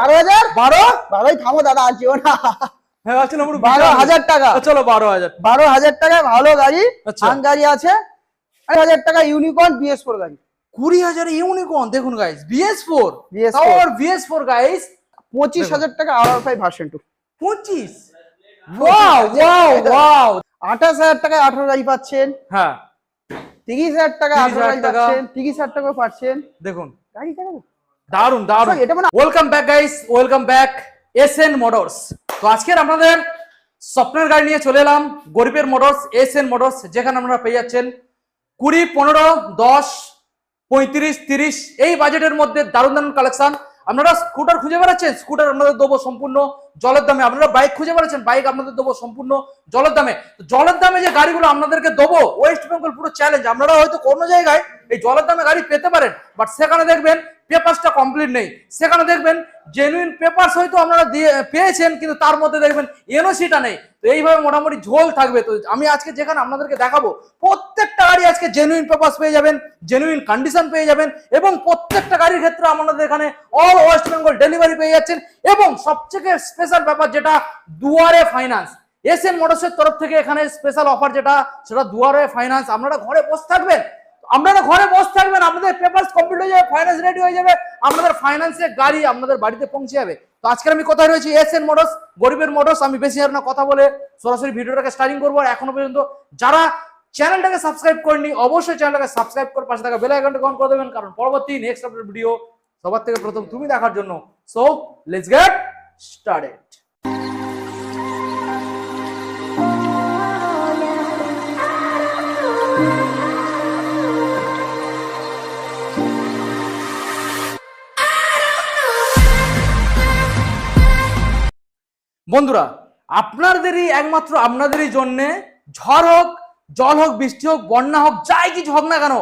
বারো হাজার? বারো? বারোই থামো দাদা আর যেও না। হ্যাঁ ভাবছিলাম পুরো বারো হাজার টাকা। চলো বারো হাজার। বারো হাজার টাকায় ভালো গাড়ি আচ্ছা। গাড়ি আছে। আট হাজার টাকা ইউনিকর্ন বিএস ফোর গাড়ি। কুড়ি হাজার ইউনিকর্ন দেখুন গাইস বিএস ফোর। BS4 তাও বিএস ফোর গাইস পঁচিশ হাজার টাকা আর ফাইভ ভার্সন টু পঁচিশ? ওয়াও ওয়াও ওয়াও আঠাশ হাজার টাকায় আঠারো গাড়ি পাচ্ছেন। হ্যাঁ। তিরিশ হাজার টাকা আঠারো গাড়ি পাচ্ছেন। তিরিশ হাজার টাকা পাচ্ছেন। দেখুন। গাড়ি দারুণ দারুণ এটা মানে- welcome back guys welcome back S N motors তো আজকের আপনাদের স্বপ্নের গাড়ি নিয়ে চলে এলাম গরিবের মোটরস এস এন মোটরস যেখানে আপনারা পেয়ে যাচ্ছেন কুড়ি পনেরো দশ পঁয়ত্রিশ তিরিশ এই বাজেটের মধ্যে দারুণ দারুণ কালেকশন আপনারা স্কুটার খুঁজে বেড়াচ্ছেন স্কুটার আপনাদের দেবো সম্পূর্ণ জলের দামে। আপনারা বাইক খুঁজে বেড়াচ্ছেন বাইক আপনাদের দেবো সম্পূর্ণ জলের দামে। তো জলের দামে যে গাড়িগুলো আপনাদেরকে দেবো ওয়েস্ট বেঙ্গল পুরো চ্যালেঞ্জ আপনারা হয়তো কোনো জায়গায় এই জলের দামে গাড়ি পেতে পারেন বাট সেখানে দেখবেন পেপারসটা কমপ্লিট নেই। সেখানে দেখবেন জেনুইন পেপারস হয়তো আপনারা দিয়ে, পেয়েছেন, কিন্তু তার মধ্যে দেখবেন এনওসিটা নেই। তো এইভাবে মোটামুটি ঝোল থাকবে। তো আমি আজকে যেখানে আপনাদেরকে দেখাবো, প্রত্যেকটা গাড়ি আজকে জেনুইন পেপারস পেয়ে যাবেন জেনুইন কন্ডিশন পেয়ে যাবেন, এবং প্রত্যেকটা গাড়ির ক্ষেত্রে আপনাদের এখানে অল ওয়েস্ট বেঙ্গল ডেলিভারি পেয়ে যাচ্ছেন, এবং সবথেকে স্পেশাল ব্যাপার যেটা, দুয়ারে ফাইন্যান্স এস এন মোটরসের তরফ থেকে এখানে স্পেশাল অফার যেটা, সেটা দুয়ারে ফাইন্যান্স আপনারা ঘরে বসে থাকবেন আপনারা ঘরে বসে থাকবেন, আপনাদের পেপারস কমপ্লিট হয়ে যাবে ফাইন্যান্স রেডি হয়ে যাবে, আপনাদের ফাইন্যান্সে গাড়ি আপনাদের বাড়িতে পৌঁছে যাবে। তো আজকে আমি কোথায় রয়েছি? এস এন মোটরস গরিবের মোটরস আমি বেশি আর না কথা বলে সরাসরি ভিডিওটাকে স্টার্টিং করব। আর এখনও পর্যন্ত যারা চ্যানেলটাকে সাবস্ক্রাইব করেনি অবশ্যই চ্যানেলটাকে সাবস্ক্রাইব করে পাশে থাকা বেল আইকনটা অন করে দেবেন। কারণ পরবর্তী নেক্সট আপডেট ভিডিও সবার থেকে প্রথম তুমি দেখার জন্য। সো লেটস গেট স্টার্টেড বন্ধুরা আপনাদেরই একমাত্র আপনাদেরই জন্যে ঝড় হোক জল হোক বৃষ্টি হোক বন্যা হোক যাই কিছু হোক না কেন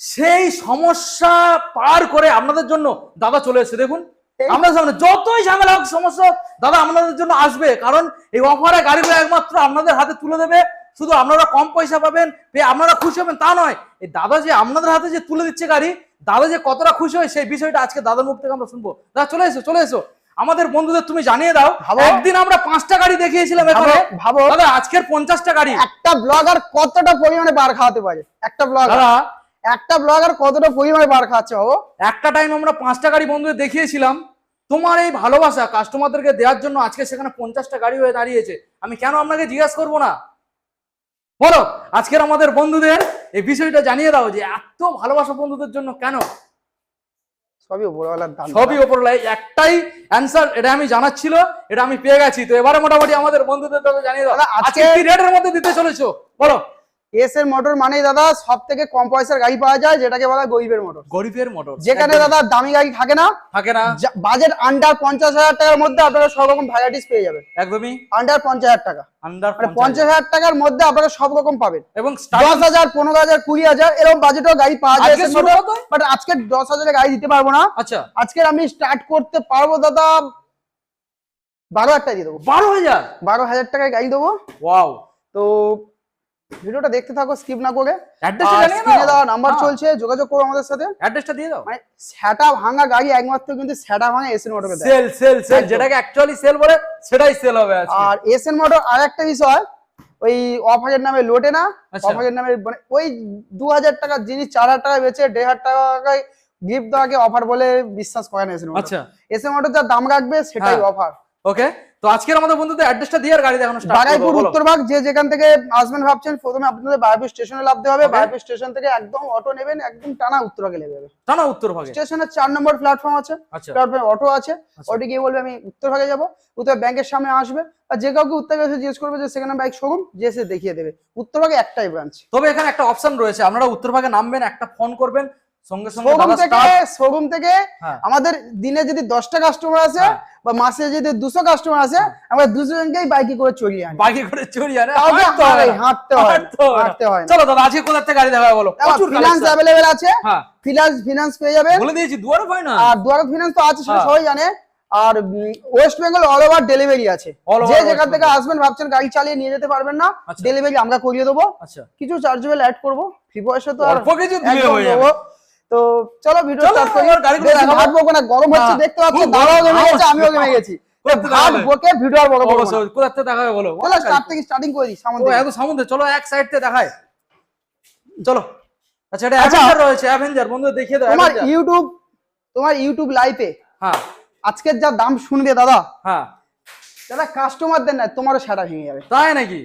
সেই সমস্যা পার করে আপনাদের জন্য দাদা চলে এসেছে। দেখুন আপনাদের সামনে যতই ঝামেলা হোক সমস্যা দাদা আপনাদের জন্য আসবে। কারণ এই অফারে গাড়িগুলো একমাত্র আপনাদের হাতে তুলে দেবে। শুধু আপনারা কম পয়সা পাবেন পেয়ে আপনারা খুশি হবেন তা নয়। এই দাদা যে আপনাদের হাতে যে তুলে দিচ্ছে গাড়ি দাদা যে কতটা খুশি হয় সেই বিষয়টা আজকে দাদার মুখ থেকে আমরা শুনব। দাদা চলে এসো চলে এসো। আমাদের বন্ধুদের তুমি জানিয়ে দাও ভাবো। একদিন আমরা পাঁচটা গাড়ি দেখিয়েছিলাম এখানে। ভাবো- দাদা আজকের পঞ্চাশটা গাড়ি। একটা ব্লগার কতটা পরিমাণে বার খাওয়াতে পারে? একটা ব্লগার একটা ব্লগার কতটা পরিমাণে বার খাচ্ছে বাবু একটা টাইম আমরা পাঁচটা গাড়ি বন্ধুদের দেখিয়েছিলাম। তোমার এই ভালোবাসা কাস্টমারদেরকে দেওয়ার জন্য আজকে সেখানে পঞ্চাশটা গাড়ি হয়ে দাঁড়িয়েছে। আমি কেন আপনাকে জিজ্ঞাসা করব না? বলো আজকের আমাদের বন্ধুদের এই বিষয়টা জানিয়ে দাও যে এত ভালোবাসা বন্ধুদের জন্য কেন? সবই উপরওয়ালার দান সবই একটাই অ্যান্সার এটা আমি জানাচ্ছিল এটা আমি পেয়ে গেছি। তো এবারে মোটামুটি আমাদের বন্ধুদের তো জানিয়ে দাও। আজকে আজকে- কি রেটের মধ্যে দিতে চলেছো? বলো। এস এর মোটর মানেই দাদা সব থেকে কম পয়সার গাড়ি পাওয়া যায় যেটাকে বলা গরিবের মোটর গরিবের মোটর যেখানে দাদা দামি গাড়ি থাকে না থাকে না। বাজেট আন্ডার পঞ্চাশ হাজার টাকার মধ্যে আপনারা সব রকম ভ্যারাইটিস পেয়ে যাবেন। একদমই। আন্ডার পঞ্চাশ হাজার টাকা। আন্ডার মানে পঞ্চাশ হাজার টাকার মধ্যে আপনারা সব রকম পাবেন। এবং দশ হাজার পনেরো হাজার কুড়ি হাজার এরকম বাজেটেও গাড়ি পাওয়া যায় আজকে বাট আজকে দশ হাজারের গাড়ি দিতে পারব না। আচ্ছা। আজকে আমি স্টার্ট করতে পারব দাদা বারো হাজার টাকা দিয়ে দেবো। বারো হাজার? বারো হাজার টাকায় গাড়ি দেবো। ওয়াও তো ভিডিওটা দেখতে থাকো স্কিপ না করে। অ্যাড্রেসটা জানিয়ে দাও। দেওয়া নাম্বার হ্যাঁ। চলছে যোগাযোগ করো আমাদের সাথে। অ্যাড্রেসটা দিয়ে দাও। মানে সেটা ভাঙা গাড়ি একমাত্র কিন্তু সেটা ভাঙা এসএন মোটরকে দেয়। সেল সেল সেল যেটাকে অ্যাকচুয়ালি সেল বলে সেটাই সেল হবে আজকে। আর এসএন মোটর আর একটা বিষয় ওই অফারের নামে লোটে না। আচ্ছা। অফারের নামে মানে ওই দু হাজার টাকার জিনিস চার হাজার টাকা বেচে দেড় হাজার টাকায় গিফট দেওয়াকে অফার বলে বিশ্বাস করে না এসএন মোটর আচ্ছা। এসএন মোটর যা দাম রাখবে সেটাই হ্যাঁ। অফার ওকে তো আজকের আমাদের বন্ধুদের অ্যাড্রেসটা দিয়ে আর গাড়ি দেখানো স্টার্ট বাগাইপুর করব উত্তরভাগ যে যেখান থেকে আসবেন ভাবছেন প্রথমে আপনাদের বাগাইপুর স্টেশনে নামতে হবে। Okay. স্টেশন থেকে একদম অটো নেবেন একদম টানা উত্তরভাগে নেবে টানা উত্তর ভাগে স্টেশনের চার নম্বর প্ল্যাটফর্ম আছে। আচ্ছা। প্ল্যাটফর্মে অটো আছে। আচ্ছা। অটো গিয়ে বলবে আমি উত্তরভাগে যাব। উত্তর ব্যাংকের সামনে আসবে। আর যে কাউকে উত্তরভাগে এসে জিজ্ঞেস করবে যে সেখানে বাইক শোরুম যে এসে দেখিয়ে দেবে। উত্তরভাগে একটাই ব্রাঞ্চ তবে এখানে একটা অপশন রয়েছে। আপনারা উত্তর ভাগে নামবেন একটা ফোন করবেন। সঙ্গে সঙ্গে শোরুম থেকে শোরুম থেকে হ্যাঁ। আমাদের দিনে যদি দশটা কাস্টমার আসে হ্যাঁ। বা মাসে যদি দুশো কাস্টমার আমরা দুশো জনকেই বাইকে করে আনি। আরে হাঁটতে হয় হাঁটতে হয় হাঁটতে হয় না। হাঁটতে হয় না। চলো দাদা আজকে কোথা থেকে গাড়ি দেখা বলো? ফিনান্স অ্যাভেলেবেল আছে। হ্যাঁ। ফিনান্স ফিনান্স পেয়ে যাবেন বলে দিয়েছি দুয়ারে আর দুয়ারে ফিনান্স তো আছে সেটা। সবাই জানে। আর West Bengal all over delivery আছে। যে যেখান থেকে আসবেন ভাবছেন গাড়ি চালিয়ে নিয়ে যেতে পারবেন না আচ্ছা। ডেলিভারি আমরা করিয়ে দেবো। আচ্ছা। কিছু চার্জেবল অ্যাড করব। ফ্রি পয়সা তো আর কিছু হয়ে যাবে। তো চলো ভিডিও স্টার্ট করি। ভাট না গরম হচ্ছে হ্যাঁ, দেখতে পাচ্ছ দাদাও গরম, আমিও গেমে গেছি। বকে ভিডিও আর কোথা থেকে দেখাবে বলো? চলো স্টার্ট থেকে স্টার্টিং করে দিই সামনে ও এত সমুদ্রে চলো এক সাইড থেকে দেখায় চলো। আচ্ছা এটা আচ্ছা। অ্যাভেঞ্জার রয়েছে অ্যাভেঞ্জার বন্ধু দেখিয়ে দাও তোমার ইউটিউব তোমার ইউটিউব লাইভে হ্যাঁ। আজকের যা দাম শুনবে দাদা হ্যাঁ। দাদা কাস্টমারদের না তোমারও সাড়া ভেঙে যাবে। তাই নাকি?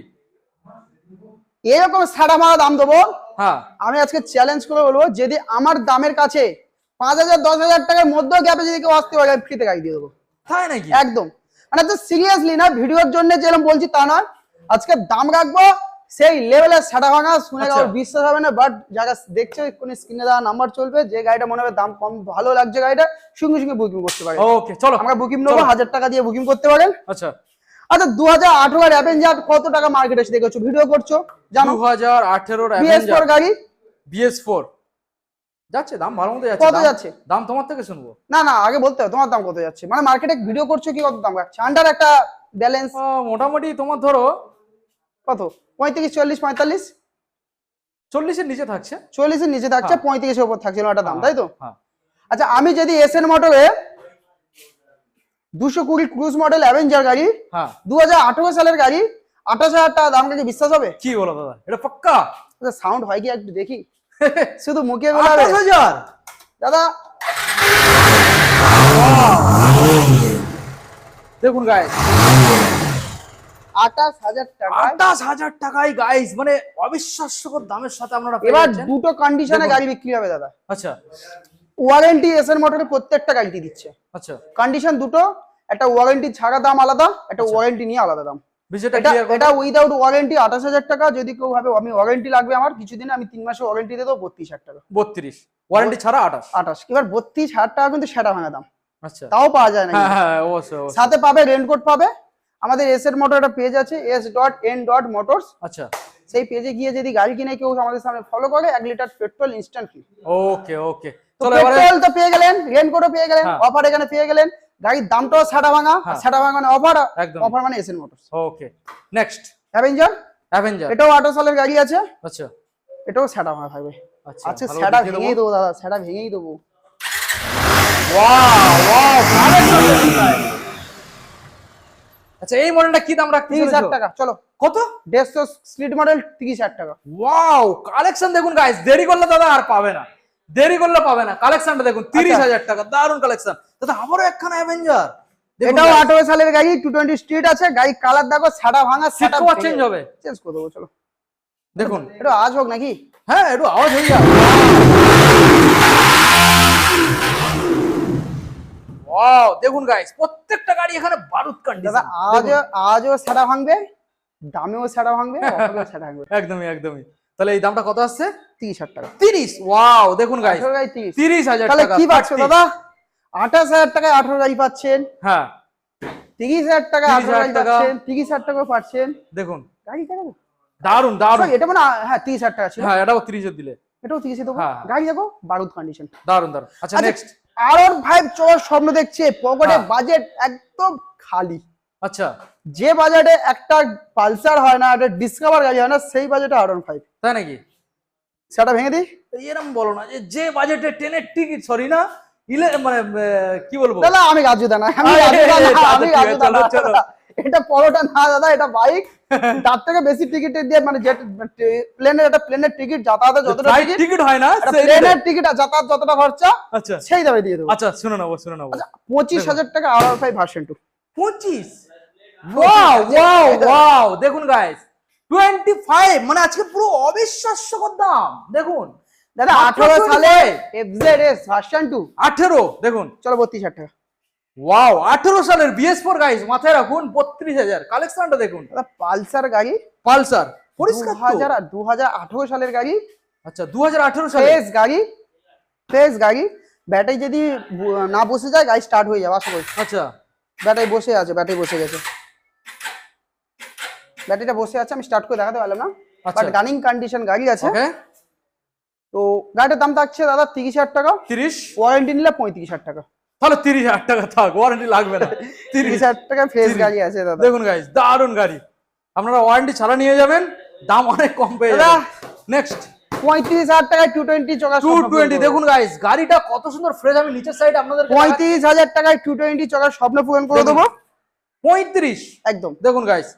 এরকম সাড়া মারা দাম দেবো। হ্যাঁ। আমি আজকে চ্যালেঞ্জ করে বলব যদি আমার দামের কাছে পাঁচ হাজার দশ হাজার টাকার মধ্যেও গ্যাপে যদি কেউ আসতে পারে আমি ফ্রিতে গাড়ি দিয়ে দেবো। তাই নাকি? একদম। মানে তো সিরিয়াসলি না ভিডিওর জন্য যেরকম বলছি তা নয়। আজকে দাম রাখব সেই লেভেলের সাটা ভাঙা শুনে আচ্ছা। কারোর বিশ্বাস হবে না বাট যারা দেখছে কোন স্ক্রিনে দেওয়া নাম্বার চলবে যে গাড়িটা মনে হবে দাম কম ভালো লাগছে গাড়িটা সঙ্গে সঙ্গে বুকিং করতে পারে ওকে চলো। আমরা বুকিং নেব হাজার টাকা দিয়ে বুকিং করতে পারেন। আচ্ছা। আচ্ছা দু হাজার আঠারো অ্যাভেঞ্জার কত টাকা মার্কেট এসে দেখেছ? ভিডিও করছ জানো? দু হাজার আঠেরোর বিএস ফোর গাড়ি? যাচ্ছে দাম ভালো মতো যাচ্ছে। কত যাচ্ছে? দাম তোমার থেকে শুনব। না না আগে বলতে তোমার দাম কত যাচ্ছে? মানে মার্কেটে ভিডিও করছ কি কত দাম রাখছে আন্ডার একটা ব্যালেন্স মোটামুটি তোমার ধরো কত? পঁয়ত্রিশ চল্লিশ পঁয়তাল্লিশ? চল্লিশের নিচে থাকছে। চল্লিশের নিচে থাকছে হ্যাঁ। পঁয়ত্রিশের উপর থাকছে দাম তাই তো? হ্যাঁ। আচ্ছা আমি যদি এস এন মোটরে দুশো কুড়ি ক্রুজ মডেল অ্যাভেঞ্জার গাড়ি হ্যাঁ। দু হাজার আঠেরো সালের গাড়ি আঠাশ হাজার টাকা দাম কি বিশ্বাস হবে? কি বলো দাদা? এটা পাক্কা? সাউন্ড হয় কি একটু দেখি? শুধু মুখে হাজার? দাদা। দেখুন গাইস আঠাশ হাজার টাকা আঠাশ হাজার টাকায় গাইস মানে অবিশ্বাস্যকর দামের সাথে আপনারা এবার দুটো কন্ডিশনে গাড়ি বিক্রি হবে দাদা। আচ্ছা। ওয়ারেন্টি এস এন মোটরে প্রত্যেকটা গাড়িতে দিচ্ছে। আচ্ছা। কন্ডিশন দুটো একটা ওয়ারেন্টি ছাড়া দাম আলাদা একটা ওয়ারেন্টি নিয়ে আলাদা দাম। এটা উইদাউট ওয়ারেন্টি আঠাশ হাজার টাকা যদি কেউ ভাবে আমি ওয়ারেন্টি লাগবে আমার কিছুদিন আমি তিন মাসে ওয়ারেন্টি দিয়ে দেবো বত্রিশ হাজার টাকা। বত্রিশ। ওয়ারেন্টি ছাড়া আঠাশ। আঠাশ। এবার বত্রিশ হাজার টাকা কিন্তু সেটা ভাঙা দাম। আচ্ছা। তাও পাওয়া যায় না হ্যাঁ। হ্যাঁ। সাথে পাবে রেনকোট পাবে। আমাদের এস এর মোটর একটা পেজ আছে S dot N dot Motors আচ্ছা। সেই পেজে গিয়ে যদি গাড়ি কিনে কেউ আমাদের সামনে ফলো করে এক litre petrol instant free okay okay petrol তো পেয়ে গেলেন রেনকোটও পেয়ে গেলেন। অফার এখানে পেয়ে গেলেন। গাড়ির দামটাও সাটা ভাঙা। সাটা ভাঙা মানে অফার অফার মানে S Motors okay next Avenger Avenger এটাও আঠারো সালের গাড়ি আছে। আচ্ছা। এটাও সেটা ভাঙা থাকবে। আচ্ছা আজকে ভালো সেটা দেখিয়ে ভেঙেই দেবো। দেবো দাদা সেটা ভেঙেই দেবো। ওয়াও ওয়াও আচ্ছা এই মডেলটা কি দাম রাখতে তিরিশ হাজার টাকা চলো। কত? দেড়শো স্ট্রিট মডেল তিরিশ হাজার টাকা। ওয়াও কালেকশন দেখুন গাইস দেরি করলে দাদা আর পাবে না। দেরি করলে পাবে না। কালেকশনটা দেখুন তিরিশ আচ্ছা। হাজার টাকা দারুণ কালেকশন। দাদা আবারও একখানা অ্যাভেঞ্জার এটাও আঠারো সালের গাড়ি টু টোয়েন্টি স্ট্রিট আছে। গাড়ি কালার দেখো সাদা ভাঙা সিট চেঞ্জ হবে। চেঞ্জ করে দেবো চলো। দেখুন। এটা আজ হোক নাকি? হ্যাঁ একটু আওয়াজ হয়ে ওয়াও দেখুন গাইস প্রত্যেকটা গাড়ি এখানে বারুদ দাদা কন্ডিশন আজও আজও সাদা ভাঙবে দামেও সাদা ভাঙবে সাদা ভাঙবে। একদমই একদমই। তাহলে এই দামটা কত আসছে? তিরিশ হাজার টাকা। তিরিশ? ওয়াও দেখুন গাড়ি তিরিশ। হাজার তাহলে কি পাচ্ছ দাদা? আঠাশ হাজার টাকায় আঠারো গাড়ি পাচ্ছেন। হ্যাঁ। তিরিশ হাজার টাকা 30,000 আঠারো গাড়ি পাচ্ছেন। তিরিশ হাজার টাকা পাচ্ছেন। দেখুন। গাড়ি দেখো দারুণ দারুণ এটা মানে হ্যাঁ তিরিশ হাজার টাকা ছিল। হ্যাঁ এটাও দিলে। এটাও তিরিশে দেবো। হ্যাঁ। গাড়ি দেখো বারুদ কন্ডিশন দারুণ দারুণ আচ্ছা নেক্সট আর ফাইভ চোর স্বপ্ন দেখছে। পকেটে হ্যাঁ। বাজেট একদম খালি। আচ্ছা যে বাজেটে একটা পালসার হয় না একটা ডিসকভার গাড়ি হয় না সেই বাজেটে আর ওয়ান ফাইভ তাই নাকি? সেটা ভেঙে দিই? এরম বলো না যে যে বাজেটে ট্রেনের টিকিট সরি না ইলে মানে কি বলব? দাদা আমি রাজু দানা আমি আরে, দানা আচ্ছা। এটা পরোটা না দাদা এটা বাইক তার থেকে বেশি টিকিট দিয়ে মানে যে প্লেনের একটা প্লেনের টিকিট যতটা টিকিট হয় না প্লেনের টিকিট যাতায়াত যতটা খরচা আচ্ছা। সেই দামে দিয়ে দেবো। আচ্ছা শুনে নেব শুনে নেব। পঁচিশ হাজার টাকা আর ফাইভ ভার্সন টু পঁচিশ? ওয়াও ওয়াও ওয়াও দেখুন গাইস টোয়েন্টি ফাইভ মানে আজকে পুরো অবিশ্বাস্যকর দাম। দেখুন দাদা মাত্র আঠারো 25 সালে এফজেড এস ভার্সন টু আঠেরো দেখুন। চলো বত্রিশ হাজার টাকা। ওয়াও আঠেরো সালের বিএস ফোর গাইস মাথায় রাখুন বত্রিশ হাজার। কালেকশনটা দেখুন। দাদা পালসার গাড়ি। পালসার পরিষ্কার তো? হাজার দু হাজার আঠেরো সালের গাড়ি। আচ্ছা দু হাজার আঠেরো সালে। ফ্রেশ গাড়ি ফ্রেশ গাড়ি। ব্যাটারি যদি না বসে যায় গাড়ি স্টার্ট হয়ে যাবে আশা করি। আচ্ছা। ব্যাটারি বসে আছে ব্যাটারি বসে গেছে। ব্যাটারিটা বসে আছে আমি স্টার্ট করে দেখাতে পারলাম না। বাট রানিং কন্ডিশন গাড়ি আছে। ওকে তো গাড়িটার দাম থাকছে দাদা তিরিশ হাজার টাকা। তিরিশ? ওয়ারেন্টি নিলে পঁয়ত্রিশ হাজার টাকা। তাহলে তিরিশ হাজার টাকা থাক ওয়ারেন্টি লাগবে না। তিরিশ হাজার টাকা ফ্রেশ গাড়ি আছে দাদা। দেখুন গাইস দারুণ গাড়ি। আপনারা ওয়ারেন্টি ছাড়া নিয়ে যাবেন দাম অনেক কম পেয়ে। যাবেন। নেক্সট পঁয়ত্রিশ হাজার টাকায় টু টোয়েন্টি চকার টু টোয়েন্টি দেখুন গাইস গাড়িটা কত সুন্দর ফ্রেশ আমি নিচের সাইড আপনাদের পঁয়ত্রিশ হাজার টাকায় টু টোয়েন্টি চকার স্বপ্ন পূরণ করে। দেবো। পঁয়ত্রিশ। একদম। দেখুন গাইস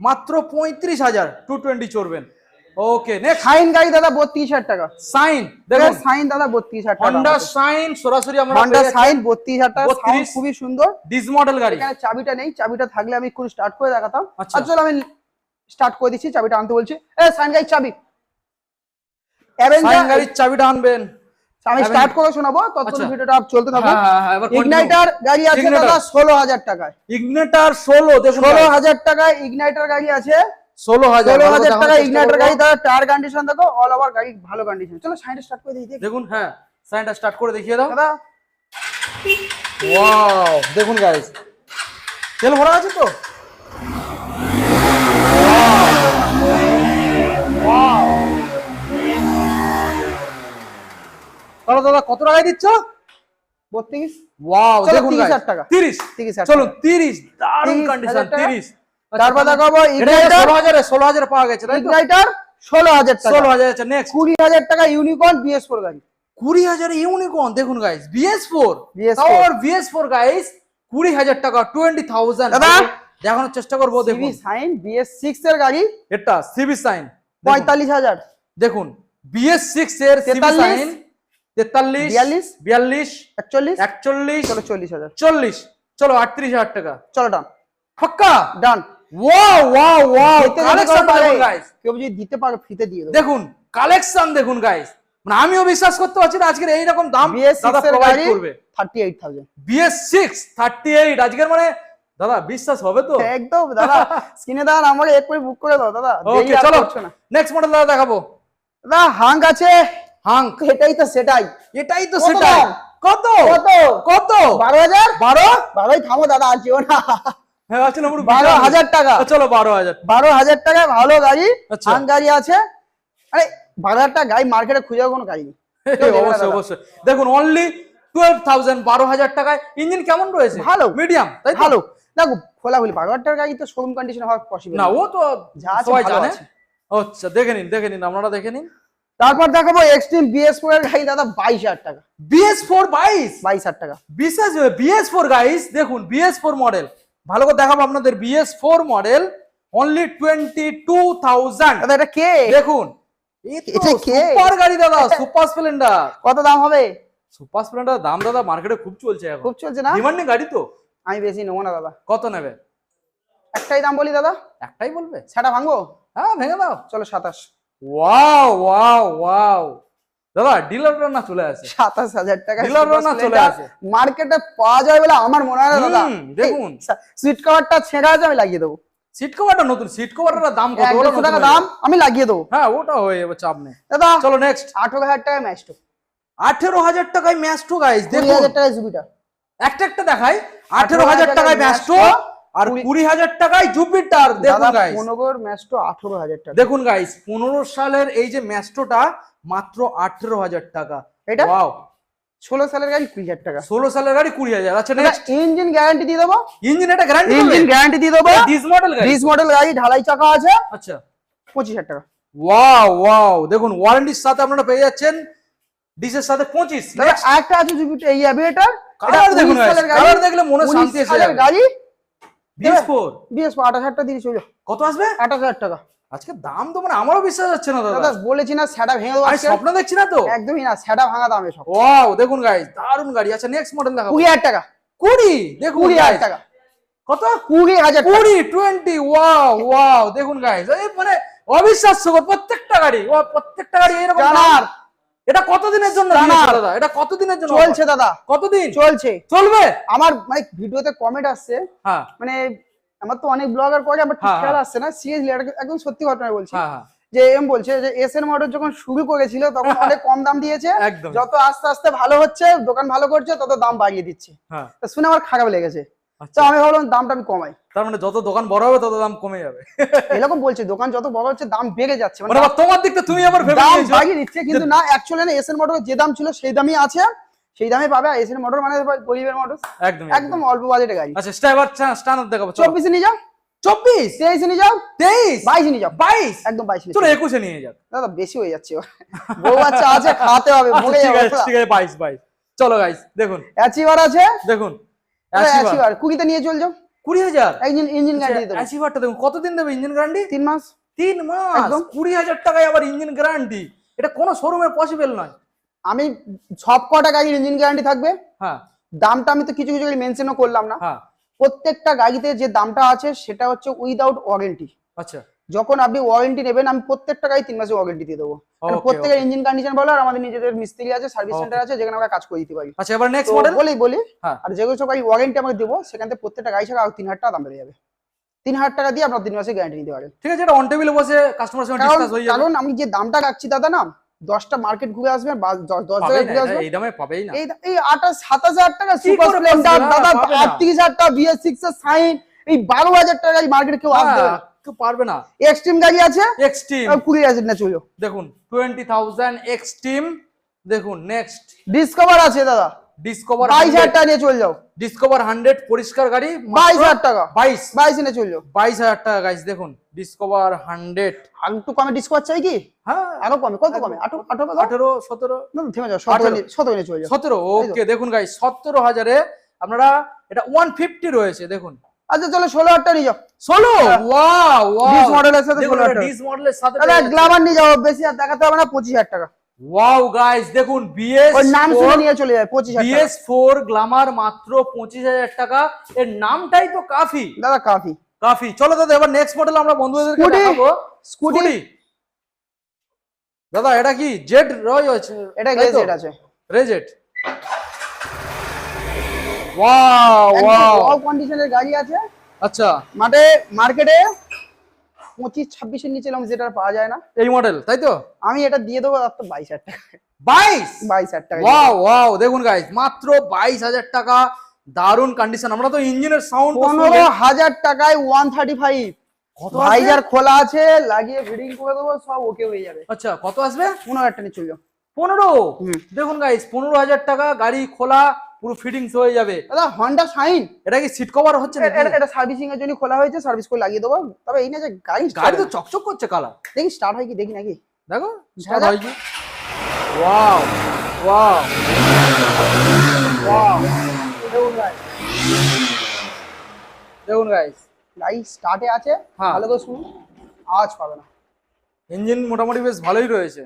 মাত্র পঁয়ত্রিশ হাজার টু টোয়েন্টি চড়বেন। ওকে নেক্সট সাইন গাড়ি দাদা বত্রিশ হাজার টাকা। সাইন দেখুন। সাইন দাদা বত্রিশ হাজার হন্ডা সাইন সরাসরি আমরা হন্ডা সাইন বত্রিশ হাজার টাকা 32 খুবই সুন্দর। ডিস মডেল গাড়ি। এখানে চাবিটা নেই চাবিটা থাকলে আমি একটু স্টার্ট করে দেখাতাম। আচ্ছা। চলো আমি স্টার্ট করে দিচ্ছি চাবিটা আনতে বলছি। এ সাইন গাড়ির চাবি। অ্যাভেঞ্জার গাড়ির চাবিটা আনবেন। আমি স্টার্ট করে শোনাবো ততক্ষণ আচ্ছা। ভিডিওটা চলতে থাকবে হ্যাঁ, হ্যাঁ, হ্যাঁ। ইগনাইটার গাড়ি আছে দাদা ষোলো হাজার টাকায়। ইগনেটার ষোলো দেখুন ষোলো হাজার টাকায় ইগনাইটার গাড়ি আছে। ষোলো হাজার ষোলো ভালো হাজার দেখানোর টাকা ইগনাইটার গাড়ি দাদা টায়ার কন্ডিশন দেখো অল ওভার গাড়ি ভালো কন্ডিশন চলো সাইনটা স্টার্ট করে দিই দেখি। দেখুন হ্যাঁ সাইনটা স্টার্ট করে দেখিয়ে দাও। দাদা। ওয়াও দেখুন গাইস তেল ভরা আছে তো? তাহলে দাদা কত টাকায় দিচ্ছ? বত্রিশ। ওয়াও দেখুন 30,000 গাইস টাকা। 30 30,000 চলুন 30 দারুণ কন্ডিশন টাকা। 30 তারপর দেখাবো ইগনাইটার 16000 এ 16000 এ পাওয়া গেছে ইগনাইটার ষোলো হাজার টাকা। 16000 নেক্সট কুড়ি হাজার টাকা ইউনিকর্ন বিএস ফোর গাড়ি। কুড়ি হাজার ইউনিকর্ন দেখুন guys BS four BS4 BS four guys কুড়ি হাজার টাকা টোয়েন্টি থাউজেন্ড। দেখানোর চেষ্টা করব দেখুন। সাইন বিএস সিক্স এর গাড়ি। এটা সিবি সাইন পঁয়তাল্লিশ হাজার। দেখুন বিএস সিক্স এর সিবি সাইন তেতাল্লিশ 42, বিয়াল্লিশ একচল্লিশ একচল্লিশ চলো চল্লিশ হাজার। চল্লিশ। চলো আটত্রিশ হাজার টাকা। চলো done ফাক্কা? Done wow wow wow collection দেখুন গাইস কেউ যদি দিতে পারো ফ্রিতে দিয়ে দেখুন কালেকশন দেখুন গাইস মানে আমিও বিশ্বাস করতে পারছি না আজকের এইরকম দাম। দাদা প্রোভাইড করবে। আজকের মানে দাদা বিশ্বাস হবে তো? একদম দাদা। স্ক্রিনে দাঁড়ান আমাকে এক করে বুক করে দাও দাদা। দেরি আর করছ না। নেক্সট মডেল দাদা দেখাবো। দাদা হাঙ্ক আছে। হাঙ্ক এটাই তো সেটাই। এটাই তো সেটাই। কত? কত? কত? বারো হাজার? বারো? বারোই থামো দাদা আর যেও না। হ্যাঁ আছে না পুরো বারো হাজার টাকা। চলো বারো হাজার। বারো হাজার টাকায় ভালো গাড়ি আচ্ছা। হাঙ্ক গাড়ি আছে। আরে বারো হাজার টাকা গাড়ি মার্কেটে খুঁজে কোনো গাড়ি নেই। অবশ্যই অবশ্যই। দেখুন অনলি টুয়েলভ থাউজেন্ড বারো হাজার টাকায় ইঞ্জিন কেমন রয়েছে? ভালো। মিডিয়াম তাই? ভালো। দেখো খোলাখুলি বারো হাজার টাকার গাড়ি তো শোরুম কন্ডিশন হওয়া পসিবল না ও তো যা আছে সবাই জানে। আচ্ছা দেখে নিন দেখে নিন আপনারা দেখে নিন। তারপর দেখাবো এক্সট্রিম বিএস ফোর এর গাড়ি দাদা বাইশ হাজার টাকা। বিএস ফোর বাইশ? বাইশ হাজার টাকা। বিশেষ বিএস ফোর গাইস দেখুন বিএস ফোর মডেল ভালো করে দেখাবো আপনাদের BS four model only twenty two thousand দাদা এটা কে? দেখুন সুপার গাড়ি দাদা সুপার স্প্লেন্ডার কত দাম হবে? সুপার স্প্লেন্ডার দাম দাদা মার্কেটে খুব চলছে এখন। খুব চলছে না? ডিমান্ডিং গাড়ি তো। আমি বেশি নেব না দাদা। কত নেবে? একটাই দাম বলি দাদা। একটাই বলবে? সেটা ভাঙবো? হ্যাঁ ভেঙে দাও। চলো সাতাশ। ওয়াও ওয়াও ওয়াও দাদা ডিলার না চলে আসে। সাতাশ হাজার টাকা Dealer না চলে আসে। মার্কেটে পাওয়া যায় বলে আমার মনে হয় না দাদা। দেখুন। সিট কভারটা ছেঁড়া আছে আমি লাগিয়ে দেবো। সিট কভারটা নতুন। সিট কভারটার দাম কত? ওটা টাকা দাম আমি লাগিয়ে দেবো। হ্যাঁ ওটা হয়ে যাবে চাপ নেই। দাদা চলো নেক্সট আঠারো হাজার টাকায় ম্যাচটো আঠেরো হাজার টাকায় কুড়ি দেখুন। হাজার টাকায় জুপিটার একটা একটা দেখাই। আঠেরো হাজার টাকায় ম্যাস্টো আর কুড়ি- হাজার টাকায় জুপিটার দেখুন গাইস পনেরোর ম্যাচটো আঠারো হাজার টাকা। দেখুন গাইস পনেরো সালের এই যে ম্যাস্টোটা মাত্র আঠেরো হাজার টাকা। এটা? ওয়াও ষোলো সালের গাড়ি কুড়ি হাজার টাকা। ষোলো সালের গাড়ি কুড়ি হাজার। আচ্ছা ইঞ্জিন গ্যারান্টি দিয়ে দেবো? ইঞ্জিন এটা গ্যারান্টি ইঞ্জিন গ্যারান্টি দিয়ে দেবো। ডিস মডেল গাড়ি ডিস মডেল গাড়ি ঢালাই চাকা আছে। আচ্ছা। পঁচিশ হাজার টাকা। ওয়াও ওয়াও দেখুন ওয়ারেন্টির সাথে আপনারা পেয়ে যাচ্ছেন। ডিসের সাথে পঁচিশ। আরেকটা আছে জুপিটার এই অ্যাভিয়েটার কালার দেখুন কালার দেখলে মনে শান্তি এসে যাবে। গাড়ি বিএস ফোর? বিএস আঠাশ হাজার টাকা দিয়ে চলো। কত আসবে? আঠাশ হাজার টাকা। আজকে দাম তো মানে আমারও বিশ্বাস হচ্ছে না দাদা। দাদা বলেছি না সেটা ভেঙে দেবো আজকে। স্বপ্ন দেখছি না তো? একদমই না সেটা ভাঙা দামে সব ওয়াও দেখুন গাইস দারুণ গাড়ি। আচ্ছা নেক্সট মডেল দেখাবো। কুড়ি টাকা। কুড়ি? দেখুন টাকা। কত? কুড়ি হাজার টাকা। কুড়ি টোয়েন্টি ওয়াও ওয়াও দেখুন গাইস এই মানে অবিশ্বাস্য প্রত্যেকটা গাড়ি। ও প্রত্যেকটা গাড়ি এরকম এটা কতদিনের জন্য দাদা। এটা কতদিনের জন্য চলছে দাদা। কতদিন? চলছে। চলবে? আমার মানে ভিডিওতে কমেন্ট আসছে। হ্যাঁ। মানে আমার তো অনেক ব্লগার করে আমার ঠিক হ্যাঁ, খেয়াল হ্যাঁ। আসছে না। সিরিয়াসলি একদম সত্যি ঘটনা বলছি। হ্যাঁ যে এম বলছে যে এস এন মোটর যখন শুরু করেছিল তখন অনেক কম দাম দিয়েছে। যত আস্তে আস্তে ভালো হচ্ছে দোকান ভালো করছে তত দাম বাড়িয়ে দিচ্ছে। তা শুনে আমার খারাপ লেগেছে। তো আচ্ছা আমি ভাবলাম দামটা আমি কমাই। তার মানে যত দোকান বড় হবে তত দাম কমে যাবে। এরকম বলছে দোকান যত বড় হচ্ছে দাম বেড়ে যাচ্ছে। মানে মানে তোমার দিকটা তুমি ভেবে দাম বাড়িয়ে দিচ্ছে কিন্তু না অ্যাকচুয়ালি না এস এন মোটর যে দাম ছিল সেই দামই আছে। সেই দামে পাবে এস এন মোটর মানে গরিবের মোটর একদম একদম অল্প বাজেটে গাড়ি। আচ্ছা স্টাইবার স্ট্যান্ডার্ড দেখাবো চলো। চব্বিশে নিয়ে যাও। চব্বিশ? তেইশে নিয়ে যাও। তেইশ? বাইশে নিয়ে যাও। বাইশ? একদম বাইশ চলো একুশে নিয়ে যাক। দাদা বেশি হয়ে যাচ্ছে। বউ বাচ্চা আছে খাওয়াতে হবে আচ্ছা, ঠিক আছে ঠিক আছে বাইশ বাইশ। চলো গাইস দেখুন। অ্যাচিভার আছে? দেখুন। অ্যাচিভার কুড়িতে নিয়ে চল যাও কুড়ি হাজার? ইঞ্জিন ইঞ্জিন গ্যারান্টি দেবো। অ্যাচিভারটা দেখুন কতদিন দেবে ইঞ্জিন গ্যারান্টি তিন মাস। তিন মাস? একদম। কুড়ি হাজার টাকায় আবার ইঞ্জিন গ্যারান্টি এটা কোনো শোরুমে পসিবল নয়। আমি সব কটা গাড়ির ইঞ্জিন গ্যারান্টি থাকবে। হ্যাঁ। দামটা আমি তো কিছু কিছু মেনশনও করলাম না। হ্যাঁ। প্রত্যেকটা গাড়িতে যে দামটা আছে সেটা হচ্ছে উইদাউট ওয়ারেন্টি আচ্ছা। যখন আপনি ওয়ারেন্টি নেবেন আমি প্রত্যেকটা গাড়ি তিন মাসের ওয়ারেন্টি দিয়ে দেবো। প্রত্যেকের ইঞ্জিন কন্ডিশন বলো আর আমাদের নিজেদের মিস্ত্রি আছে সার্ভিস সেন্টার আছে যেখানে আমরা কাজ করে দিতে পারি। আচ্ছা এবার নেক্সট মডেল বলি বলি। হ্যাঁ। আর যেগুলো সব গাড়ি ওয়ারেন্টি আমাকে দেবো সেখান থেকে প্রত্যেকটা গাড়ি ছাড়া আর তিন হাজার টাকা দাম বেড়ে যাবে। তিন হাজার টাকা দিয়ে আপনার তিন মাসের গ্যারান্টি নিতে পারেন। ঠিক আছে এটা অন টেবিলে বসে কাস্টমার সঙ্গে ডিসকাস হয়ে যাবে। কারণ আমি যে দামটা রাখছি দাদা না দশটা মার্কেট ঘুরে আসবেন বা দশ দশ জায়গায় ঘুরে আসবেন এই দামে পাবেই না। এই আঠাশ সাতাশ হাজার টাকা সুপার স্প্লেন্ডার দাদা। আটত্রিশ হাজার টাকা বিএস সিক্স এর সাইন এই বারো হাজার টাকা মার্কেটে কেউ আসবে হ্যাঁ, কেউ পারবে না। এক্সট্রিম গাড়ি আছে? এক্সট্রিম কুড়ি হাজার না চলো। দেখুন টোয়েন্টি থাউজেন্ড এক্সট্রিম দেখুন নেক্সট ডিসকভার আছে দাদা। ডিসকভার বাইশ হাজার টাকা নিয়ে চলে যাও। ডিসকভার হান্ড্রেড পরিষ্কার গাড়ি বাইশ হাজার টাকা। বাইশ। বাইশ এনে চলে যাও। বাইশ হাজার টাকা গাইস দেখুন ডিসকভার হান্ড্রেড একটু কমে ডিসকভার চাই কি? হ্যাঁ। আরও কমে কত কমে? দাও। আঠেরো সতেরো। না, না, থেমে যাও সতেরো আঠারো। নিয়ে সতেরো নিয়ে চলে যাও। সতেরো ওকে দেখুন গাইস সতেরো হাজারে আপনারা এটা ওয়ান ফিফটি রয়েছে দেখুন। আচ্ছা চলো ষোলো হাজার টাকা নিয়ে যাও। ষোলো? ওয়াও ডিস মডেলের সাথে ষোলো হাজার টাকা ডিস মডেলের সাথে গ্লামার নিয়ে যাও বেশি আর দেখাতে হবে না পঁচিশ হাজার টাকা। ওয়াও গাইস দেখুন বিএস ওই নাম শুনে নিয়ে চলে যায় পঁচিশ হাজার টাকা। বিএস ফোর গ্লামার মাত্র পঁচিশ হাজার টাকা। এর নামটাই তো কাফি। দাদা কাফি। কাফি। চলো দাদা এবার নেক্সট মডেল আমরা বন্ধুদেরকে। দেখাবো। স্কুটি। দাদা এটা কি? জেড রয় আছে। এটা? গেছে আছে। রেজেট ওয়াও ওয়াও ওয়াও কন্ডিশনের গাড়ি আছে। আচ্ছা। মাঠে মার্কেটে পঁচিশ ছাব্বিশের নিচে এরকম যেটা পাওয়া যায় না। এই মডেল তাই তো? আমি এটা দিয়ে দেবো মাত্র বাইশ হাজার টাকা। বাইশ? বাইশ হাজার টাকা। ওয়াও ওয়াও দেখুন গাইস মাত্র বাইশ হাজার টাকা দারুণ কন্ডিশন আমরা তো ইঞ্জিনের সাউন্ড পনেরো হাজার টাকায় ওয়ান থার্টি ফাইভ কত ভাইজার খোলা আছে লাগিয়ে ফিটিং করে দেবো সব ওকে হয়ে যাবে। আচ্ছা কত আসবে? পনেরো হাজার টাকা নিয়ে চলে যাও পনেরো। দেখুন গাইস পনেরো হাজার টাকা গাড়ি খোলা পুরো ফিটিংস হয়ে যাবে। দাদা হন্ডা শাইন এটা কি সিট কভার হচ্ছে নাকি? এটা সার্ভিসিং এর জন্য খোলা হয়েছে সার্ভিস করে লাগিয়ে দেবো। তবে এই না যে গাড়ি গাড়ি তো চকচক করছে কালার। দেখি স্টার্ট হয় কি দেখি নাকি। দেখো যাক। হয় কি? ওয়াও ওয়াও ওয়াও দেখুন ভাই দেখুন গাইস গাড়ি স্টার্টে আছে হ্যাঁ। ভালো করে শুনুন। আওয়াজ পাবে না। ইঞ্জিন মোটামুটি বেশ ভালোই রয়েছে।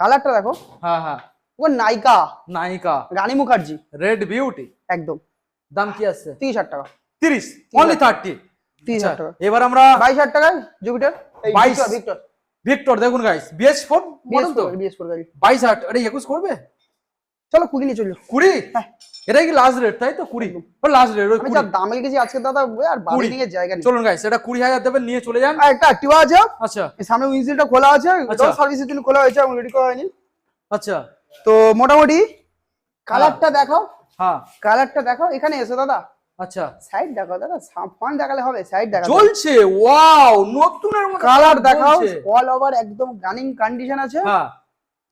কালারটা দেখো। হ্যাঁ হ্যাঁ। ও নাইকা নায়িকা। রানী মুখার্জি। রেড বিউটি একদম। দাম কি আছে? তিরিশ হাজার টাকা। তিরিশ। অনলি থার্টি তিরিশ হাজার টাকা। এবার আমরা বাইশ হাজার টাকায় জুপিটার বাইশ। ভিক্টর ভিক্টর দেখুন গাইস বিএস ফোর মডেল তো? বিএস ফোর গাড়ি। বাইশ হাজার আরে একুশ করবে? চলো কুড়ি নিয়ে চলল কুড়ি? হ্যাঁ। এটাই কি লাস্ট রেট তাই তো? কুড়ি। লাস্ট রেট ওই আমি যা দামে গেছি আজকে দাদা আর বাড়ি দিকে জায়গা নেই। চলুন গাইস এটা কুড়ি হাজার দেবেন নিয়ে চলে যান। আর একটা অ্যাক্টিভা আছে। আচ্ছা। এই সামনে উইন্ডশিল্ডটা খোলা আছে। আচ্ছা। সার্ভিসের জন্য খোলা হয়েছে এবং রেডি করা হয়নি। আচ্ছা। তো মোটামুটি কালারটা দেখাও। হ্যাঁ। কালারটা দেখাও। এখানে এসো দাদা। আচ্ছা। সাইড দেখাও দাদা। ফ্রন্ট দেখালে হবে সাইড দেখাও চলছে? ওয়াও নতুনের মতো কালার দেখাও। অল ওভার একদম রানিং কন্ডিশন আছে। হ্যাঁ।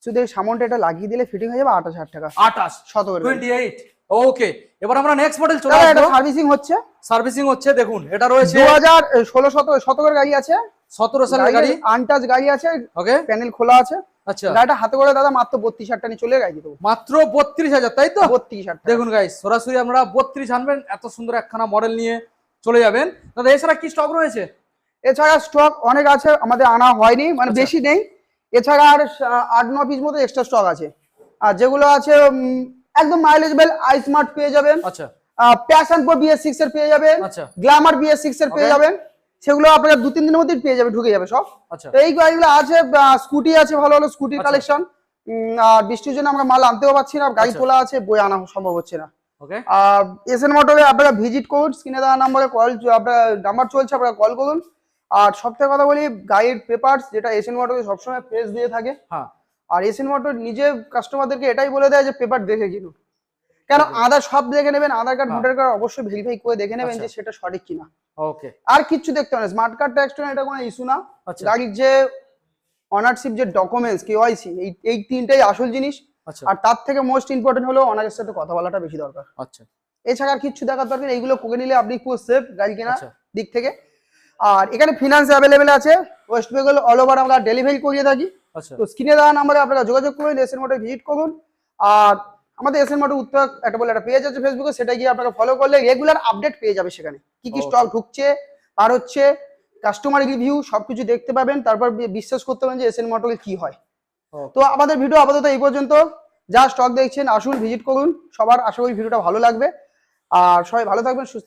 শুধু এই সামনটা এটা লাগিয়ে দিলে ফিটিং হয়ে যাবে আঠাশ হাজার টাকা। আঠাশ। শত করে। টোয়েন্টি এইট ওকে এবার আমরা নেক্সট মডেল চলে দাদা এটা সার্ভিসিং হচ্ছে। সার্ভিসিং হচ্ছে দেখুন এটা রয়েছে দু হাজার ষোলো শত শতকের গাড়ি আছে। সতেরো সালের গাড়ি। আনটাচ গাড়ি আছে। ওকে প্যানেল খোলা আছে। আচ্ছা। গাড়িটা হাতে করে দাদা মাত্র বত্রিশ হাজার টাকা নিয়ে চলে গাড়ি দেবো মাত্র বত্রিশ হাজার তাই তো? বত্রিশ হাজার দেখুন সরাসরি আমরা বত্রিশ আনবেন এত সুন্দর একখানা মডেল নিয়ে চলে যাবেন। দাদা এছাড়া কি স্টক রয়েছে? এছাড়া স্টক অনেক আছে আমাদের আনা হয়নি মানে আচ্ছা। বেশি নেই। এছাড়া আর আট ন পিস মতো এক্সট্রা স্টক আছে। আর যেগুলো আছে একদম মাইলেজেবল আই স্মার্ট পেয়ে যাবেন। আচ্ছা। প্যাশন প্রো বিএস সিক্স এর পেয়ে যাবেন। আচ্ছা। গ্ল্যামার বিএস সিক্স এর পেয়ে যাবেন। সেগুলো আপনারা দু তিন দিনের মধ্যেই পেয়ে যাবে ঢুকে যাবে সব। আচ্ছা। তো এই গাড়িগুলো আছে স্কুটি আছে ভালো ভালো স্কুটির আচ্ছা। কালেকশন আর বৃষ্টির জন্য আমরা মাল আনতেও পারছি না গাড়ি আচ্ছা। তোলা আছে বই আনা সম্ভব হচ্ছে না। আর মোটরে আপনারা ভিজিট করুন স্ক্রিনে দেওয়া নাম্বারে কল আপনার নাম্বার চলছে আপনারা কল করুন। আর সব থেকে কথা বলি গাড়ির যেটা এসএন মোটরে সবসময় ফ্রেশ দিয়ে থাকে। হ্যাঁ। আর এসএন মোটর নিজে কাস্টমারদেরকে এটাই বলে দেয় যে পেপার দেখে কিনুন। কেন আধার সব দেখে নেবেন আধার কার্ড হ্যাঁ। ভোটার কার্ড অবশ্যই ভেরিফাই করে দেখে নেবেন আচ্ছা। যে সেটা সঠিক কিনা। ওকে। আর কিচ্ছু দেখতে হবে না। স্মার্ট কার্ড ট্যাক্স এটা কোনো ইস্যু না। আচ্ছা। গাড়ির যে অনারশিপ যে ডকুমেন্টস কেওয়াইসি এই এই তিনটাই আসল জিনিস। আচ্ছা। আর তার থেকে মোস্ট ইম্পর্টেন্ট হলো অনারের সাথে কথা বলাটা বেশি দরকার। আচ্ছা। এছাড়া আর কিচ্ছু দেখার দরকার এইগুলো করে নিলে আপনি পুরো সেফ গাড়ি আচ্ছা। দিক থেকে। আর এখানে ফিনান্স অ্যাভেলেবেল আছে। ওয়েস্ট বেঙ্গল অল ওভার আমরা ডেলিভারি করিয়ে থাকি। আচ্ছা। তো স্ক্রিনে দেওয়া নাম্বারে আপনারা যোগাযোগ করুন এসএন মোটর ভিজিট করুন। আর আমাদের এসএন মোটর উত্তর একটা বলে একটা পেজ আছে ফেসবুকে সেটা গিয়ে আপনারা ফলো করলে রেগুলার আপডেট পেয়ে যাবে সেখানে। কি কি স্টক ঢুকছে পার হচ্ছে কাস্টমার রিভিউ সবকিছু দেখতে পাবেন তারপর বিশ্বাস করতে পারেন যে এসএন মোটরে কি হয়। তো আমাদের ভিডিও আপাতত এই পর্যন্ত। যা স্টক দেখছেন আসুন ভিজিট করুন। সবার আশা করি ভিডিওটা ভালো লাগবে। আর সবাই ভালো থাকবেন সুস্থ